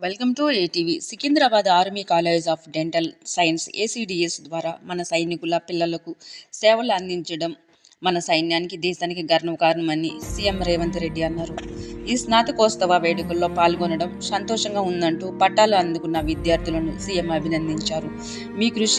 Welcome to ATV. Secunderabad army college of dental science ACDS ద్వారా మన సైనికుల పిల్లలకు సేవలు అందించడం మన సైన్యానికి దేశానికి గర్వకారణమని సీఎం రేవంత్ రెడ్డి అన్నారు. ఈ స్నాతకోత్సవ వేడుకల్లో పాల్గొనడం సంతోషంగా ఉందంటూ పట్టాలు అందుకున్న విద్యార్థులను సీఎం అభినందించారు. మీ కృషి